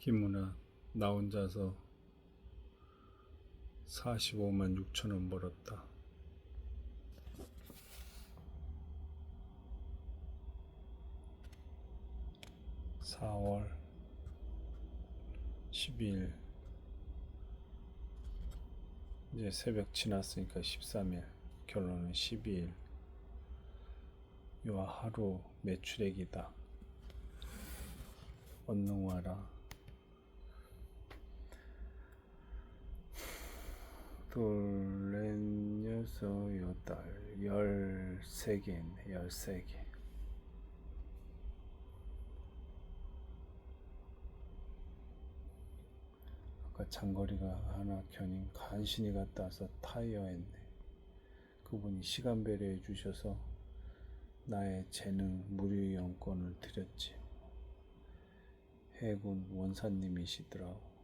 김문아 나 혼자서 45만 6천 원 벌었다. 사월 12일 이제 새벽 지났으니까 13일 결론은 12일 요 하루 매출액이다. 얼른 와라. 둘, 넷, 여섯, 여덟, 열세 개 있네, 열세 개. 아까 장거리가 하나 견인 간신히 갔다 와서 타이어 했네. 그분이 시간 배려해 주셔서 나의 재능 무료 이용권을 드렸지. 해군 원사님이시더라고.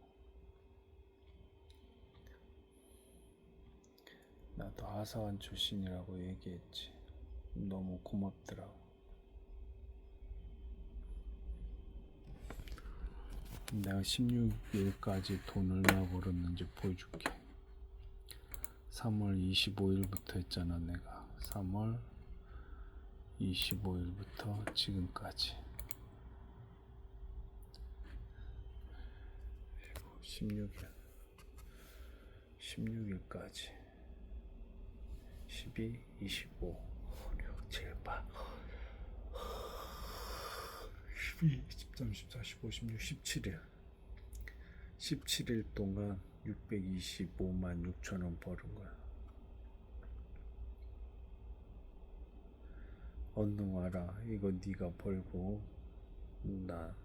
나도 하사관 출신이라고 얘기했지. 너무 고맙더라고. 내가 16일까지 돈 얼마 벌었는지 보여줄게. 3월 25일부터 했잖아, 내가. 3월 25일부터 지금까지. 16일. 16일까지. 12, 25, 6, 7, 8, 12, 13, 14, 15, 16, 17일. 17일 동안 625만 6천 원 버는 거야. 와라. 이거 네가 벌고 나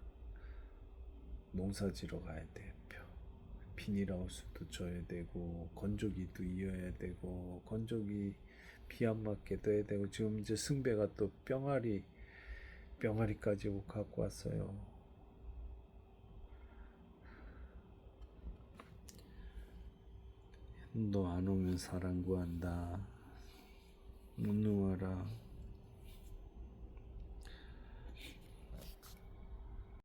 농사지러 가야 돼. 표. 비닐하우스도 져야 되고 건조기도 이어야 되고 건조기 비 안 맞게도 해야 되고 지금 이제 승배가 또 병아리 병아리까지 옷 갖고 왔어요. 너 안 오면 사랑 구한다. 못 와라.